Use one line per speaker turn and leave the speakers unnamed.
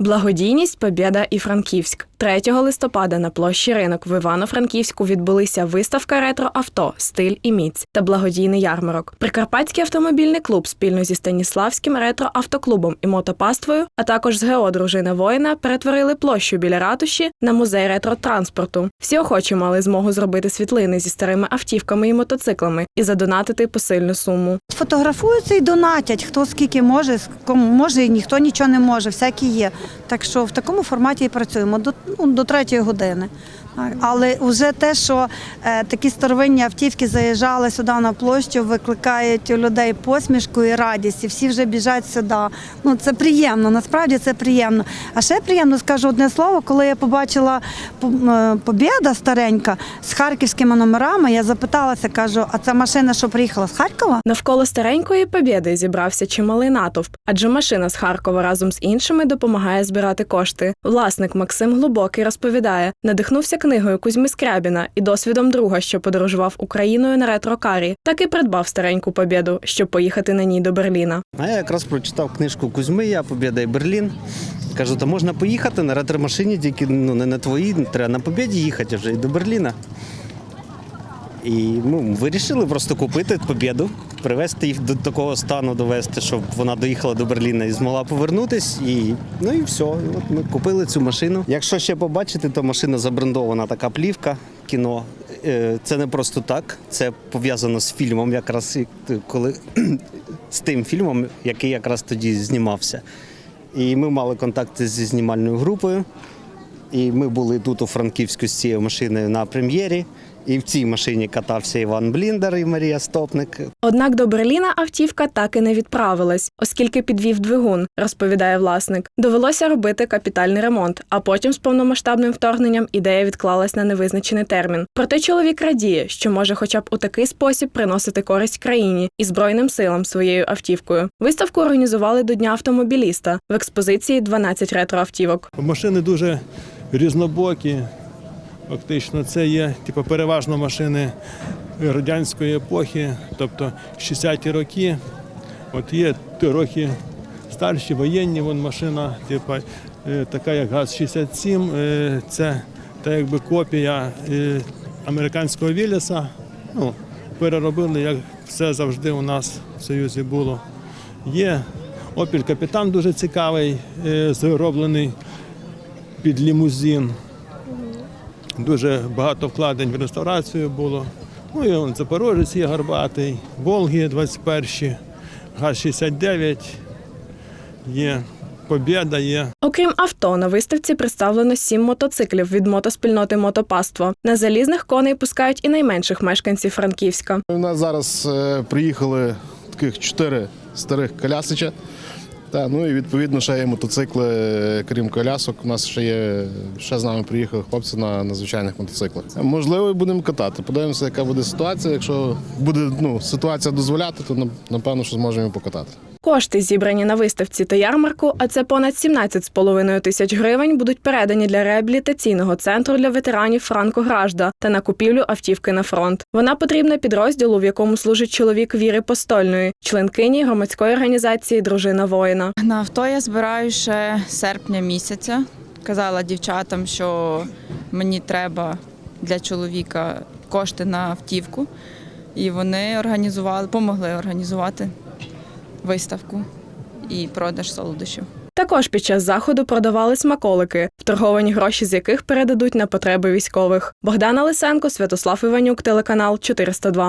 Благодійність Побєда і Франківськ. 3 листопада на площі ринок в Івано-Франківську відбулися виставка ретро авто, стиль і міць та благодійний ярмарок. Прикарпатський автомобільний клуб спільно зі Станіславським ретро автоклубом і мотопаствою, а також з ГО Дружина воїна перетворили площу біля ратуші на музей ретро-транспорту. Всі охочі мали змогу зробити світлини зі старими автівками і мотоциклами і задонатити посильну суму.
Фотографуються і донатять, хто скільки може, може, і ніхто нічого не може, всякі є. Так що в такому форматі і працюємо до, ну, до третьої години. Але вже те, що е, такі старовинні автівки заїжджали сюди на площу, викликають у людей посмішку і радість, і всі вже біжать сюди. Ну це приємно, насправді це приємно. А ще приємно скажу одне слово, коли я побачила по- е, старенька з харківськими номерами, я запиталася, кажу, а ця машина, що приїхала з Харкова?
Навколо старенької побєди зібрався чималий натовп, адже машина з Харкова разом з іншими допомагає збирати кошти. Власник Максим Глибокий розповідає, надихнувся книгою Кузьми Скрябіна і досвідом друга, що подорожував Україною на ретрокарі, так і придбав стареньку побєду, щоб поїхати на ній до Берліна.
А я якраз прочитав книжку Кузьми, я Побєда і Берлін. Кажу, то можна поїхати на ретро-машині, тільки ну, не на твоїй, треба на Побєді їхати вже і до Берліна. І ну, вирішили просто купити Побєду, привезти їх до такого стану, довести, щоб вона доїхала до Берліна і змогла повернутись. І, ну і все. І от ми купили цю машину. Якщо ще побачити, то машина забрендована така плівка кіно. Е, Це не просто так, це пов'язано з фільмом, якраз коли з тим фільмом, який якраз тоді знімався. І ми мали контакти зі знімальною групою. І ми були тут у Франківську з цією машиною на прем'єрі. І в цій машині катався Іван Бліндер і Марія Стопник.
Однак до Берліна автівка так і не відправилась, оскільки підвів двигун, розповідає власник. Довелося робити капітальний ремонт, а потім з повномасштабним вторгненням ідея відклалась на невизначений термін. Проте чоловік радіє, що може хоча б у такий спосіб приносити користь країні і збройним силам своєю автівкою. Виставку організували до Дня автомобіліста в експозиції 12 ретроавтівок.
Машини дуже різнобокі. Фактично, це є типу, переважно машини радянської епохи, тобто 60-ті роки. От є трохи старші воєнні вон машина, типу, е, така як ГАЗ-67. е, Це та якби копія е, американського Вілліса. Ну, переробили, як все завжди у нас в Союзі було. Є Opel Капітан дуже цікавий, зроблений під лімузин. Дуже багато вкладень в реставрацію було. Ну і он Запорожець є Горбатий, Волги 21, ГАЗ-69 є, Побєда є.
Окрім авто, на виставці представлено сім мотоциклів від мотоспільноти Мотопаство. На залізних коней пускають і найменших мешканців Франківська.
У нас зараз е, приїхали таких чотири старих колясича. Та, ну і відповідно ще є мотоцикли, крім колясок. У нас ще є ще з нами приїхали хлопці на, на звичайних мотоциклах. Можливо, будемо катати. Подивимося, яка буде ситуація. Якщо буде ну, ситуація дозволяти, то напевно, що зможемо покатати.
Кошти, зібрані на виставці та ярмарку, а це понад 17,5 тисяч гривень, будуть передані для реабілітаційного центру для ветеранів Франко Гражда та на купівлю автівки на фронт. Вона потрібна підрозділу, в якому служить чоловік Віри Постольної, членкині громадської організації Дружина воїна.
На авто я збираю ще серпня місяця. Казала дівчатам, що мені треба для чоловіка кошти на автівку. І вони організували, помогли організувати виставку і продаж солодощів.
Також під час заходу продавали смаколики, вторговані гроші з яких передадуть на потреби військових. Богдана Лисенко, Святослав Іванюк, телеканал 402.